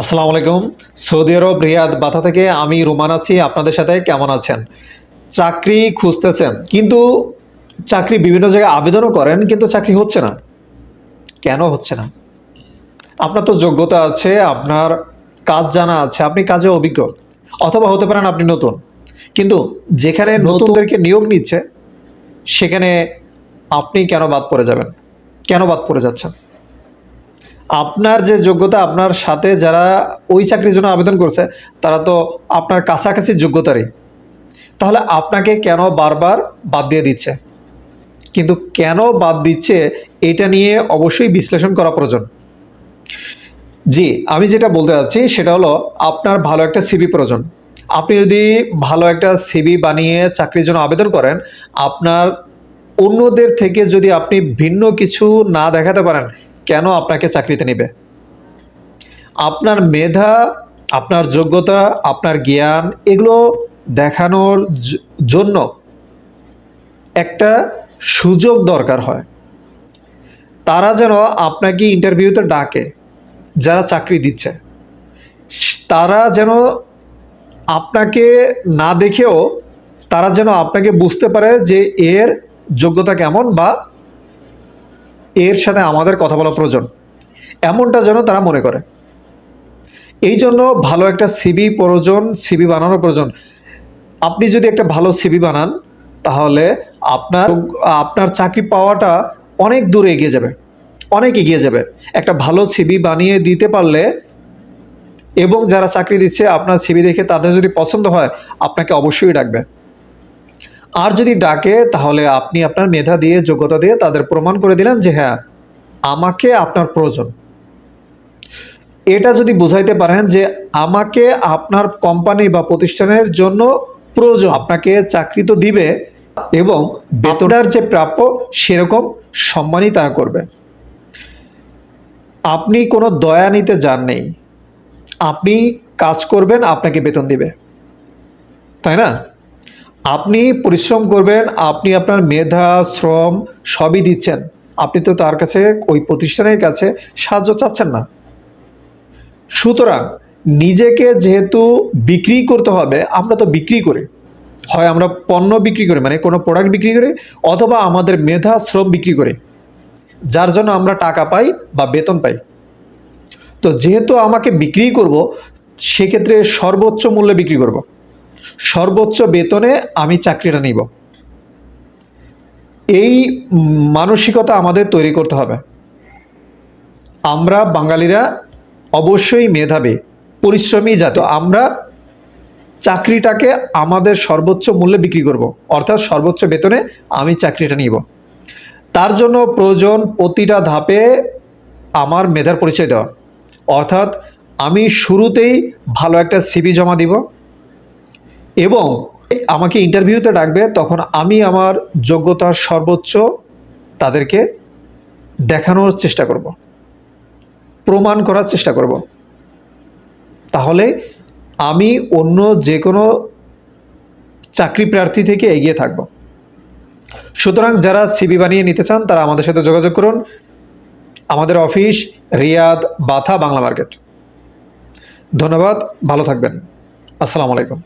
আসসালামু আলাইকুম। সৌদি আরব রিয়াদ বাথা থেকে আমি রুমান আছি। আপনাদের সাথে কেমন আছেন? চাকরি খুঁজতেছেন কিন্তু চাকরি বিভিন্ন জায়গায় আবেদনও করেন কিন্তু চাকরি হচ্ছে না। কেন হচ্ছে না? আপনার তো যোগ্যতা আছে আপনার কাজ জানা আছে আপনি কাজে অভিজ্ঞ। অথবা হতে পারেন আপনি নতুন। কিন্তু যেখানে নতুনদেরকে নিয়োগ নিচ্ছে সেখানে আপনি কেন বাদ পড়ে যাবেন? কেন বাদ পড়ে যাচ্ছেন? আপনার যে যোগ্যতা, আপনার সাথে যারা ওই চাকরির জন্য আবেদন করছে, তারা তো আপনার কাছাকাছি যোগ্যতারই। তাহলে আপনাকে কেন বারবার বাদ দিয়ে দিচ্ছে? কিন্তু কেন বাদ দিচ্ছে, এটা নিয়ে অবশ্যই বিশ্লেষণ করা প্রয়োজন। জি, আমি যেটা বলতে চাচ্ছি সেটা হলো আপনার ভালো একটা সিবি প্রয়োজন। আপনি যদি ভালো একটা সিবি বানিয়ে চাকরির জন্য আবেদন করেন, আপনার অন্যদের থেকে যদি আপনি ভিন্ন কিছু না দেখাতে পারেন কেন আপনাকে চাকরিতে নেবে? আপনার মেধা, আপনার যোগ্যতা, আপনার জ্ঞান এগুলো দেখানোর জন্য একটা সুযোগ দরকার হয়। তারা যেন আপনাকে ইন্টারভিউতে ডাকে, যারা চাকরি দিচ্ছে। তারা যেন আপনাকে না দেখেও তারা যেন আপনাকে বুঝতে পারে যে এর যোগ্যতা কেমন বা এর সাথে আমাদের কথা বলা প্রয়োজন। এমনটা যেন তারা মনে করে। এই জন্য ভালো একটা সিবি প্রয়োজন সিবি বানানোর প্রয়োজন। আপনি যদি একটা ভালো সিবি বানান, তাহলে আপনার আপনার চাকরি পাওয়াটা অনেক দূর এগিয়ে যাবে। অনেক এগিয়ে যাবে। একটা ভালো সিবি বানিয়ে দিতে পারলে এবং যারা চাকরি দিচ্ছে, আপনার সিবি দেখে তাদের যদি পছন্দ হয়, আপনাকে অবশ্যই ডাকবে। আর যদি ডাকে, তাহলে আপনি আপনার মেধা দিয়ে, যোগ্যতা দিয়ে তাদের প্রমাণ করে দিলেন যে হ্যাঁ আমাকে আপনার প্রয়োজন। এটা যদি বুঝাইতে পারেন যে আমাকে আপনার কোম্পানি বা প্রতিষ্ঠানের জন্য প্রয়োজন, আপনাকে চাকরি তো দিবে এবং বেতনার যে প্রাপ্য সেরকম সম্মানই তারা করবে। আপনি কোনো দয়া নিতে যান নেই। আপনি কাজ করবেন, আপনাকে বেতন দিবে। তাই না? আপনি পরিশ্রম করবেন, আপনি আপনার মেধা, শ্রম সবই দিচ্ছেন। আপনি তো তার কাছে, ওই প্রতিষ্ঠানের কাছে সাহায্য চাচ্ছেন না। সুতরাং নিজেকে যেহেতু বিক্রি করতে হবে, আমরা তো বিক্রি করি। হয় আমরা পণ্য বিক্রি করি মানে কোনো প্রোডাক্ট বিক্রি করি, অথবা আমাদের মেধা, শ্রম বিক্রি করি, যার জন্য আমরা টাকা পাই বা বেতন পাই। তো যেহেতু আমাকে বিক্রি করব, সেক্ষেত্রে সর্বোচ্চ মূল্যে বিক্রি করব। সর্বোচ্চ বেতনে আমি চাকরিটা নিব। এই মানসিকতা আমাদের তৈরি করতে হবে। আমরা বাঙালিরা অবশ্যই মেধাবী, পরিশ্রমী জাত। আমরা চাকরিটাকে আমাদের সর্বোচ্চ মূল্যে বিক্রি করব। অর্থাৎ সর্বোচ্চ বেতনে আমি চাকরিটা নিব। তার জন্য প্রয়োজন প্রতিটা ধাপে আমার মেধার পরিচয় দেওয়া। অর্থাৎ আমি শুরুতেই ভালো একটা সিবি জমা দিব। এবং আমাকে ইন্টারভিউতে ডাকবে, তখন আমি আমার যোগ্যতার সর্বোচ্চ তাদেরকে দেখানোর চেষ্টা করব, প্রমাণ করার চেষ্টা করব। তাহলে আমি অন্য যে কোনো চাকরি প্রার্থী থেকে এগিয়ে থাকব। সুতরাং যারা সিবি বানিয়ে নিতে চান, তারা আমাদের সাথে যোগাযোগ করুন। আমাদের office Riyadh Batha Bangla market. ধন্যবাদ, ভালো থাকবেন। আসসালামু আলাইকুম।